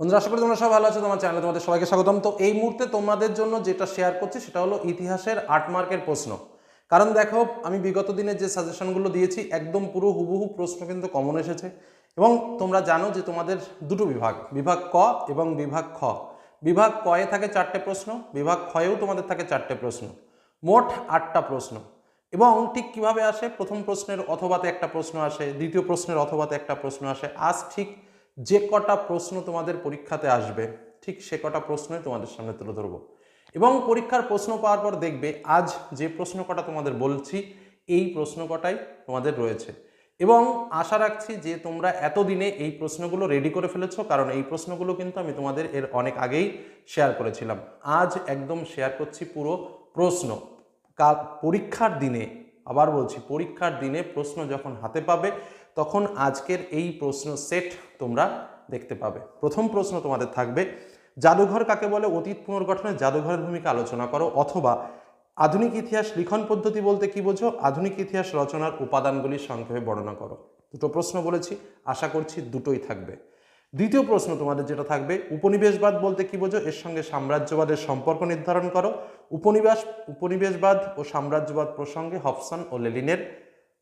বন্ধুরা, আশা করি তোমরা সব ভালো আছো, তোমার চ্যানেলে তোমাদের সবাইকে স্বাগতম। তো এই মুহূর্তে তোমাদের জন্য যেটা শেয়ার করছি, সেটা হলো ইতিহাসের আট মার্কের প্রশ্ন। কারণ দেখো, আমি বিগত দিনের যে সাজেশনগুলো দিয়েছি, একদম পুরো হুবহু প্রশ্ন কিন্তু কমন এসেছে। এবং তোমরা জানো যে তোমাদের দুটো বিভাগ বিভাগ ক এবং বিভাগ খ। বিভাগ কয়ে থাকে চারটে প্রশ্ন, বিভাগ ক্ষয়েও তোমাদের থাকে চারটে প্রশ্ন। মোট আটটা প্রশ্ন। এবং ঠিক কীভাবে আসে? প্রথম প্রশ্নের অথবাতে একটা প্রশ্ন আসে, দ্বিতীয় প্রশ্নের অথবাতে একটা প্রশ্ন আসে। আজ ঠিক যে কটা প্রশ্ন তোমাদের পরীক্ষাতে আসবে, ঠিক সে কটা প্রশ্নই তোমাদের সামনে তুলে ধরবো। এবং পরীক্ষার প্রশ্ন পাওয়ার পর দেখবে আজ যে প্রশ্ন কটা তোমাদের বলছি, এই প্রশ্ন কটাই তোমাদের রয়েছে। এবং আশা রাখছি যে তোমরা এতদিনে এই প্রশ্নগুলো রেডি করে ফেলেছো, কারণ এই প্রশ্নগুলো কিন্তু আমি তোমাদের এর অনেক আগেই শেয়ার করেছিলাম। আজ একদম শেয়ার করছি পুরো প্রশ্ন। পরীক্ষার দিনে, আবার বলছি, পরীক্ষার দিনে প্রশ্ন যখন হাতে পাবে তখন আজকের এই প্রশ্ন সেট তোমরা দেখতে পাবে। প্রথম প্রশ্ন তোমাদের থাকবে, জাদুঘর কাকে বলে? অতীত পুনর্গঠনে জাদুঘরের ভূমিকা আলোচনা করো, অথবা আধুনিক ইতিহাস লিখন পদ্ধতি বলতে কি বোঝো? আধুনিক ইতিহাস রচনার উপাদানগুলি সংক্ষেপে বর্ণনা করো। দুটো প্রশ্ন বলেছি, আশা করছি দুটোই থাকবে। দ্বিতীয় প্রশ্ন তোমাদের যেটা থাকবে, উপনিবেশবাদ বলতে কি বোঝো? এর সঙ্গে সাম্রাজ্যবাদের সম্পর্ক নির্ধারণ করো। উপনিবেশ উপনিবেশবাদ ও সাম্রাজ্যবাদ প্রসঙ্গে হফসন ও লেলিনের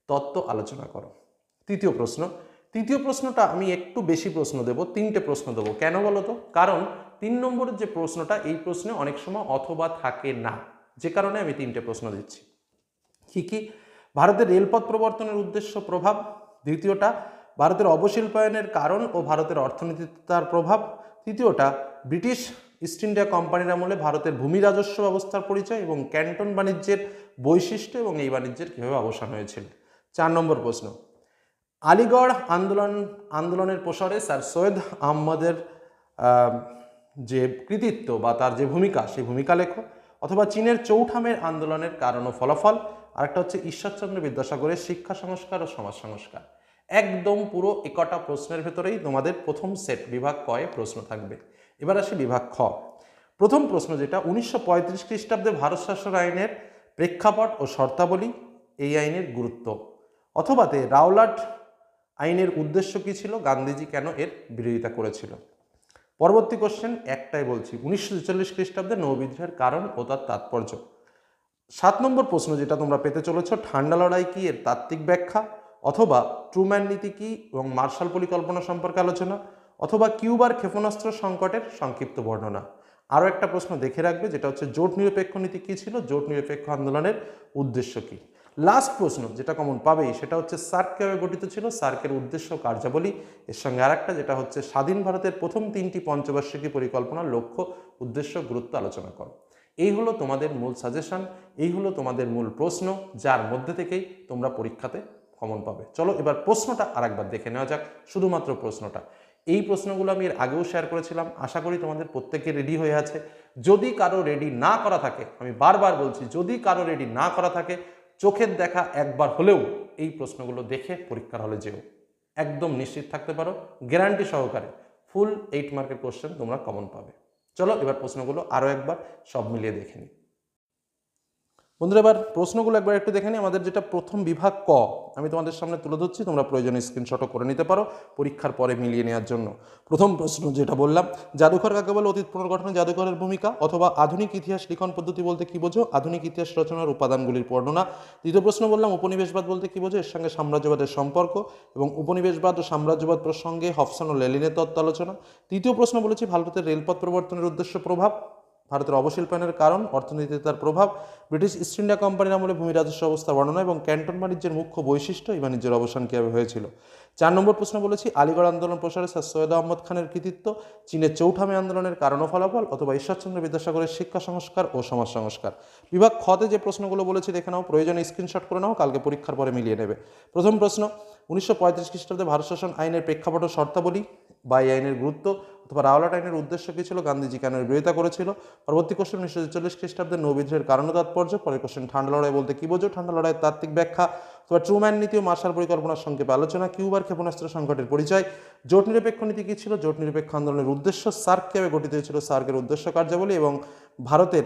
তত্ত্ব আলোচনা করো। তৃতীয় প্রশ্ন। তৃতীয় প্রশ্নটা আমি একটু বেশি প্রশ্ন দেব, তিনটে প্রশ্ন দেবো। কেন বলো তো? কারণ তিন নম্বরের যে প্রশ্নটা, এই প্রশ্নে অনেক সময় অথবা থাকে না। যে কারণে আমি তিনটে প্রশ্ন দিচ্ছি। কি কি? ভারতের রেলপথ প্রবর্তনের উদ্দেশ্য প্রভাব। দ্বিতীয়টা, ভারতের অবশিল্পায়নের কারণ ও ভারতের অর্থনীতিতে তার প্রভাব। তৃতীয়টা, ব্রিটিশ ইস্ট ইন্ডিয়া কোম্পানির আমলে ভারতের ভূমি রাজস্ব ব্যবস্থার পরিচয় এবং ক্যান্টন বাণিজ্যের বৈশিষ্ট্য এবং এই বাণিজ্যের কীভাবে অবসান হয়েছিল। চার নম্বর প্রশ্ন আলিগড় আন্দোলন, আন্দোলনের প্রসারে স্যার সৈয়দ আহমদের যে কৃতিত্ব বা তার যে ভূমিকা, সেই ভূমিকা লেখো, অথবা চীনের চৌঠামের আন্দোলনের কারণ ও ফলাফল, আরেকটা হচ্ছে ঈশ্বরচন্দ্র বিদ্যাসাগরের শিক্ষা সংস্কার ও সমাজ সংস্কার। একদম পুরো একটা প্রশ্নের ভেতরেই তোমাদের প্রথম সেট বিভাগ কয়ে প্রশ্ন থাকবে। এবার আসি বিভাগ খ। প্রথম প্রশ্ন যেটা, উনিশশো পঁয়ত্রিশ খ্রিস্টাব্দে ভারত শাসন আইনের প্রেক্ষাপট ও শর্তাবলী এই আইনের গুরুত্ব। অথবাতে রাওলাট আইনের উদ্দেশ্য কী ছিল? গান্ধীজি কেন এর বিরোধিতা করেছিল? পরবর্তী কোশ্চেন একটাই বলছি। উনিশশো ছেচল্লিশ খ্রিস্টাব্দে নৌবিদ্রোহের কারণ ও তার তাৎপর্য। সাত নম্বর প্রশ্ন যেটা তোমরা পেতে চলেছ, ঠান্ডা লড়াই কি এর তাত্ত্বিক ব্যাখ্যা? অথবা ট্রুম্যান নীতি কি এবং মার্শাল পরিকল্পনা সম্পর্কে আলোচনা? অথবা কিউবার ক্ষেপণাস্ত্র সংকটের সংক্ষিপ্ত বর্ণনা? আরও একটা প্রশ্ন দেখে রাখবে, যেটা হচ্ছে জোট নিরপেক্ষ নীতি কী ছিল? জোট নিরপেক্ষ আন্দোলনের উদ্দেশ্য কী? লাস্ট প্রশ্ন যেটা কমন পাবেই সেটা হচ্ছে সার্ক কীভাবে গঠিত ছিল? সার্কের উদ্দেশ্য কার্যাবলী। এর সঙ্গে আরেকটা যেটা হচ্ছে, স্বাধীন ভারতের প্রথম তিনটি পঞ্চবার্ষিকী পরিকল্পনার লক্ষ্য, উদ্দেশ্য, গুরুত্ব আলোচনা করো। এই হলো তোমাদের মূল সাজেশন এই হলো তোমাদের মূল প্রশ্ন, যার মধ্যে থেকেই তোমরা পরীক্ষাতে কমন পাবে। চলো এবার প্রশ্নটা আরেকবার দেখে নেওয়া যাক, শুধুমাত্র প্রশ্নটা। এই প্রশ্নগুলো আমি এর আগেও শেয়ার করেছিলাম, আশা করি তোমাদের প্রত্যেকে রেডি হয়ে আছে। যদি কারও রেডি না করা থাকে, আমি বারবার বলছি, যদি কারও রেডি না করা থাকে চোখের দেখা একবার হলেও এই প্রশ্নগুলো দেখে পরীক্ষার হলে যেও। একদম নিশ্চিত থাকতে পারো। গ্যারান্টি সহকারে ফুল এইট মার্কের কোশ্চেন তোমরা কমন পাবে। চলো এবার প্রশ্নগুলো আরও একবার সব মিলিয়ে দেখে নিই। বন্ধুরা, এবার প্রশ্নগুলো একবার একটু দেখে নিই। আমাদের যেটা প্রথম বিভাগ ক, আমি তোমাদের সামনে তুলে ধরছি। তোমরা প্রয়োজনে স্ক্রিনশটও করে নিতে পারো পরীক্ষার পরে মিলিয়ে নেওয়ার জন্য। প্রথম প্রশ্ন যেটা বললাম, জাদুঘর কাকে বলে? অতীত পুনর্গঠনে জাদুঘরের ভূমিকা অথবা আধুনিক ইতিহাস, লিখন পদ্ধতি বলতে কি বোঝো? আধুনিক ইতিহাস রচনার উপাদানগুলির বর্ণনা। দ্বিতীয় প্রশ্ন বললাম, উপনিবেশবাদ বলতে কি বোঝো? এর সঙ্গে সাম্রাজ্যবাদের সম্পর্ক এবং উপনিবেশবাদ ও সাম্রাজ্যবাদ প্রসঙ্গে হফসন ও লেলিনের তত্ত্ব আলোচনা তৃতীয় প্রশ্ন বলেছি, ভারতের রেলপথ প্রবর্তনের উদ্দেশ্য প্রভাব। ভারতের অবশিল্পায়নের কারণ, অর্থনীতিতে তার প্রভাব, ব্রিটিশ ইস্ট ইন্ডিয়া কোম্পানির আমলে ভূমি রাজস্ব অবস্থা বর্ণনা এবং ক্যান্টন বাণিজ্যের মুখ্য বৈশিষ্ট্য এই বাণিজ্যের অবসান কীভাবে হয়েছিল। চার নম্বর প্রশ্ন বলেছি, আলিগড় আন্দোলন প্রসারে স্যার সৈয়দ আহমদ খানের কৃতিত্ব, চীনের চৌঠামে আন্দোলনের কারণ ও ফলাফল অথবা ঈশ্বরচন্দ্র বিদ্যাসাগরের শিক্ষা সংস্কার ও সমাজ সংস্কার। বিভাগ খতে যে প্রশ্নগুলো বলেছি দেখে নাও, প্রয়োজনে স্ক্রিনশট করে নাও, কালকে পরীক্ষার পরে মিলিয়ে নেবে। প্রথম প্রশ্ন, উনিশশো পঁয়ত্রিশ খ্রিস্টাব্দে ভারত শাসন আইনের প্রেক্ষাপট শর্তাবলী বা এই আইনের গুরুত্ব অথবা রাওলাট আইনের উদ্দেশ্য কী ছিল? গান্ধীজি কেন বিরোধিতা করেছিল? পরবর্তী কোশ্চেন উনিশশো চল্লিশ খ্রিস্টাব্দের নৌবিদ্রোহের কারণ তাৎপর্য, পরের কোশ্চেন ঠান্ডা লড়াই বলতে কী বোঝো? ঠান্ডা লড়াইয়ের তাত্ত্বিক ব্যাখ্যা অথবা ট্রুম্যান নীতি ও মার্শাল পরিকল্পনার সংক্ষেপে আলোচনা, কিউবার ক্ষেপণাস্ত্র সংকটের পরিচয়। জোট নিরপেক্ষ নীতি কী ছিল? জোট নিরপেক্ষ আন্দোলনের উদ্দেশ্য সার্ক কীভাবে গঠিত হয়েছিল? সার্কের উদ্দেশ্য কার্যাবলী এবং ভারতের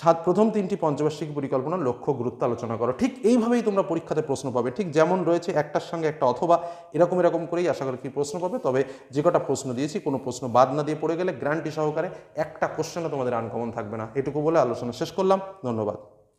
সাত প্রথম তিনটি পঞ্চবার্ষিক পরিকল্পনার লক্ষ্য, গুরুত্ব আলোচনা করো। ঠিক এইভাবেই তোমরা পরীক্ষাতে প্রশ্ন পাবে। ঠিক যেমন রয়েছে, একটার সঙ্গে একটা অথবা এরকম এরকম করেই আশা করি কি প্রশ্ন পাবে। তবে যে কটা প্রশ্ন দিয়েছি, কোনো প্রশ্ন বাদ না দিয়ে পড়ে গেলে গ্র্যান্টি সহকারে একটা কোশ্চেনও তোমাদের আনকমন থাকবে না। এটুকু বলে আলোচনা শেষ করলাম। ধন্যবাদ।